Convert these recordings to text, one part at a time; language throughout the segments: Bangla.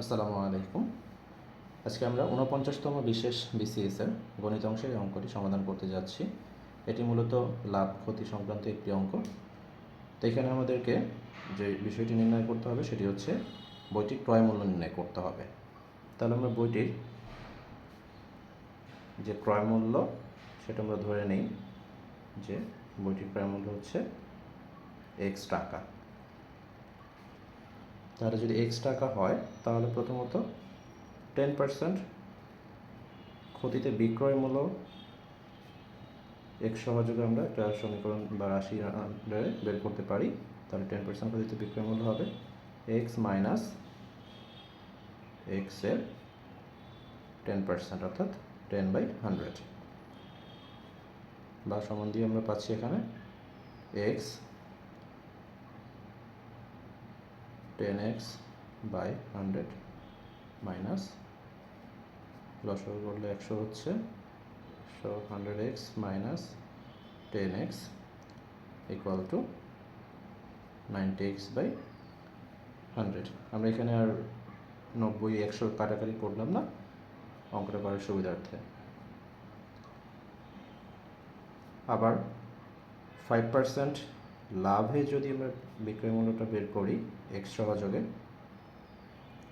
আসসালামু আলাইকুম। আজকে আমরা ঊনপঞ্চাশতম বিশেষ বিসিএসের গণিত অংশের এই অঙ্কটি সমাধান করতে যাচ্ছি। এটি মূলত লাভ ক্ষতি সংক্রান্ত একটি অঙ্ক। তো এখানে আমাদেরকে যে বিষয়টি নির্ণয় করতে হবে সেটি হচ্ছে বইটির ক্রয় মূল্য নির্ণয় করতে হবে। তাহলে আমরা বইটির যে ক্রয় মূল্য, সেটা আমরা ধরে নিই যে বইটির ক্রয় মূল্য হচ্ছে এক্স টাকা। তাহলে যদি এক্স টাকা হয়, তাহলে প্রথমত টেন পার্সেন্ট ক্ষতিতে বিক্রয় মূল্য এক্স সহযোগে আমরা একটা সমীকরণ বা রাশি বের করতে পারি। তাহলে টেন পার্সেন্ট ক্ষতিতে বিক্রয় মূল্য হবে এক্স মাইনাস এক্সের টেন পার্সেন্ট অর্থাৎ টেন বাই হান্ড্রেড বা সমান দিয়ে আমরা পাচ্ছি এখানে X ten X by hundred minus লসগু করলে একশো হচ্ছে so hundred X minus ten X equal to ninety X by hundred আমরা এখানে আর নব্বই, একশো কাটাকাটি করলাম না, অঙ্কটা করার সুবিধার্থে। আবার ফাইভ পার্সেন্ট লাভে যদি আমরা বিক্রয় মূল্যটা বের করি এক্স সহযোগে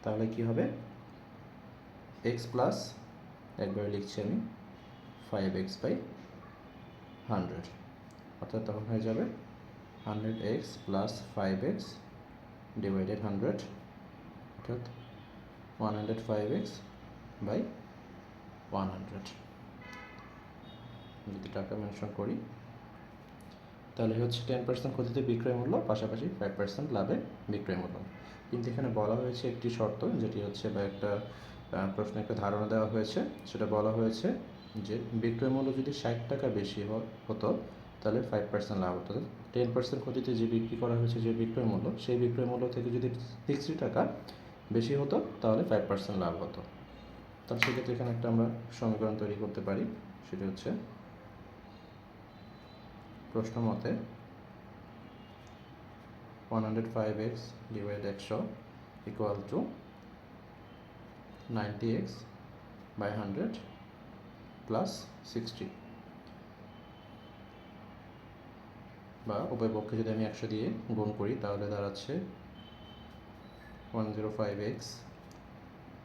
তাহলে কি হবে? এক্স প্লাস একবারে লিখছি আমি ফাইভ এক্স বাই হান্ড্রেড অর্থাৎ তখন হয়ে যাবে hundred X plus five X divided hundred অর্থাৎ one hundred five X by one hundred যদি টাকা মেনশন করি তাহলে হচ্ছে টেন পার্সেন্ট ক্ষতিতে বিক্রয় মূল্য, পাশাপাশি ফাইভ পার্সেন্ট লাভে বিক্রয় মূল্য। কিন্তু এখানে বলা হয়েছে একটি শর্ত, যেটি হচ্ছে বা একটা প্রশ্নে একটা ধারণা দেওয়া হয়েছে। সেটা বলা হয়েছে যে বিক্রয় মূল্য যদি ষাট টাকা বেশি হতো, তাহলে ফাইভ পার্সেন্ট লাভ হতো। টেন পার্সেন্ট ক্ষতিতে যে বিক্রি করা হয়েছে যে বিক্রয় মূল্য, সেই বিক্রয় মূল্য থেকে যদি সিক্সটি টাকা বেশি হতো, তাহলে ফাইভ পার্সেন্ট লাভ হতো। তাহলে সেক্ষেত্রে এখানে একটা আমরা সমীকরণ তৈরি করতে পারি। সেটি হচ্ছে প্রশ্ন মতে one hundred five X divide একশো equal to ninety X by hundred plus sixty বা উভয় পক্ষে যদি আমি একশো দিয়ে গুণ করি, তাহলে দাঁড়াচ্ছে ওয়ান জিরো ফাইভ এক্স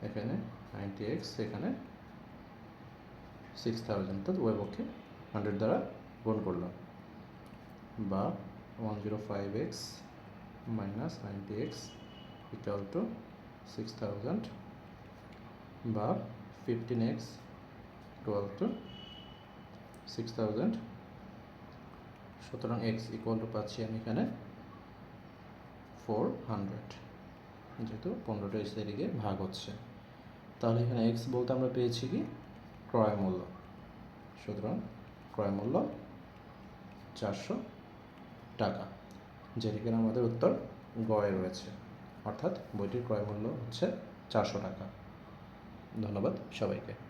এখানে নাইনটি এক্স এখানে সিক্স থাউজেন্ড অর্থাৎ উভয় পক্ষে হান্ড্রেড দ্বারা গুণ করলাম। বা one zero five X minus ninety X equal to six thousand বা fifteen X equal to six thousand সুতরাং এক্স ইকুয়াল টু পাচ্ছি আমি এখানে ফোর হান্ড্রেড যেহেতু পনেরোটা এক্স এদিকে ভাগ হচ্ছে। তাহলে এখানে এক্স বলতে আমরা পেয়েছি কি? ক্রয় মূল্য। সুতরাং ক্রয় মূল্য চারশো টাকা যেটি কিনা আমাদের উত্তর গয়ে রয়েছে। অর্থাৎ বইটির ক্রয় মূল্য হচ্ছে চারশো টাকা। ধন্যবাদ সবাইকে।